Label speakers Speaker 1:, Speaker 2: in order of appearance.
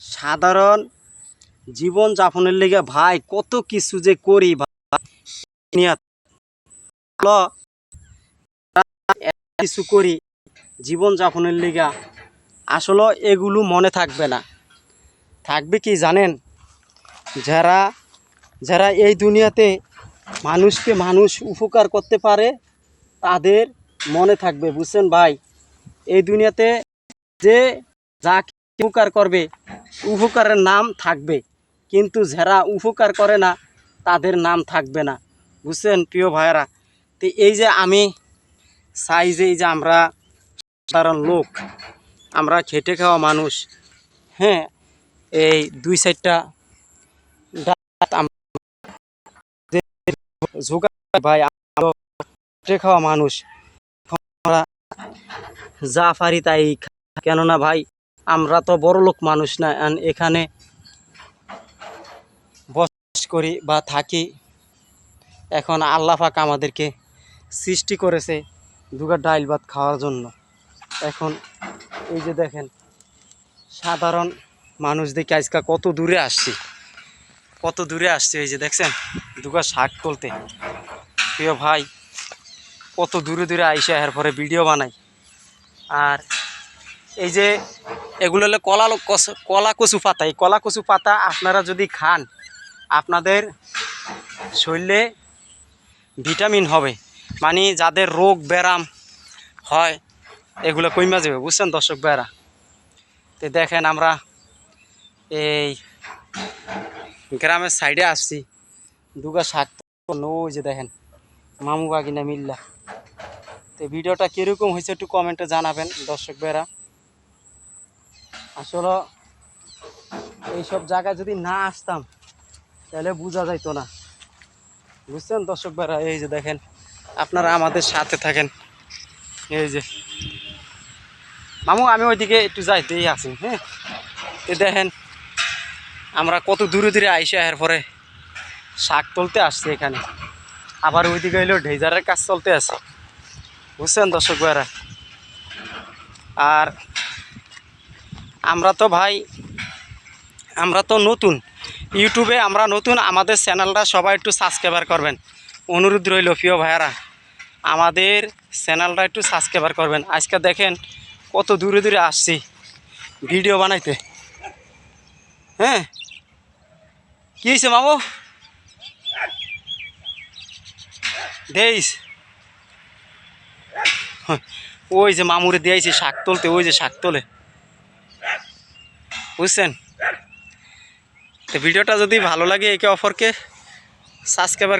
Speaker 1: সাধারণ জীবন যাপনের লেগে, ভাই, কত কিছু যে করি কিছু করি জীবন যাপনের লিগা। আসলে এগুলো মনে থাকবে না। থাকবে কি জানেন? যারা যারা এই দুনিয়াতে মানুষকে মানুষ উপকার করতে পারে, তাদের মনে থাকবে, বুঝছেন ভাই? এই দুনিয়াতে যে, যা উপকার করবে, উপকারের নাম থাকবে। কিন্তু যারা উপকার করে না, তাদের নাম থাকবে না। বুঝছেন, প্রিয় ভাইয়েরা? তো এই যে আমি চাই যে এই যে আমরা সাধারণ লোক, আমরা খেটে খাওয়া মানুষ হ্যাঁ এই দুই আম- ভাই খেটে খাওয়া মানুষ। যা পারি তাই কেননা ভাই আমরা তো বড় লোক মানুষ না এখানে বসবাস করি বা থাকি। এখন আল্লাহ পাক আমাদেরকে সৃষ্টি করেছে দুগা ডাইল ভাত খাওয়ার জন্য। এখন এই যে দেখেন, সাধারণ মানুষ দেখে আজকে কত দূরে আসছি। কত দূরে আসছে, এই যে দেখছেন, দুগা শাক তুলতে। প্রিয় ভাই, কত দূরে দূরে আইসে এর পরে ভিডিও বানাই। আর এই যে এগুলো হলো কলা কলা কচু পাতা। এই কলা কচু পাতা আপনারা যদি খান, আপনাদের শরীরে ভিটামিন হবে। মানে যাদের রোগ ব্যারাম হয়, এগুলো কইমা যাবে, বুঝছেন দর্শক ভাইরা তো দেখেন আমরা এই গ্রামের সাইডে আসছি। দুগা শাক ওই যে দেখেন, মামু বাগিনা মিল্লা। তো ভিডিওটা কীরকম হয়েছে একটু কমেন্টে জানাবেন দর্শক ভাইরা আসলে এইসব জায়গায় যদি না আসতাম, তাহলে বোঝা যাইতো না। বুঝছেন দর্শক ভাইরা? এই যে দেখেন, আপনারা আমাদের সাথে থাকেন। এই যে। মামু, আমি ওইদিকে একটু যাইতেই আছি হ্যাঁ? এ দেখেন, আমরা কত দূরে দূরে আইসা এর পরে শাক তুলতে আসছি এখানে। আবার ওইদিকে হইল ঢেজারের কাজ চলতে আছে। বুঝছেন দর্শক ভাইরা? আর আমরা তো ভাই, আমরা তো নতুন। ইউটিউবে আমরা নতুন, আমাদের চ্যানেলটা সবাই একটু সাবস্ক্রাইবার করবেন। অনুরোধ রইল প্রিয় ভাইয়ারা, আমাদের চ্যানেলটা একটু সাবস্ক্রাইবার করবেন। আজকে দেখেন কত দূরে দূরে আসছি ভিডিও বানাইতে। হ্যাঁ? কী হয়েছে মামু? দেইস। ওই যে মামুরে দিয়েছি শাক তুলতে, ওই যে শাক তোলে। বুঝছেন? তো ভিডিওটা যদি ভালো লাগে একে অপরকে সাবস্ক্রাইবার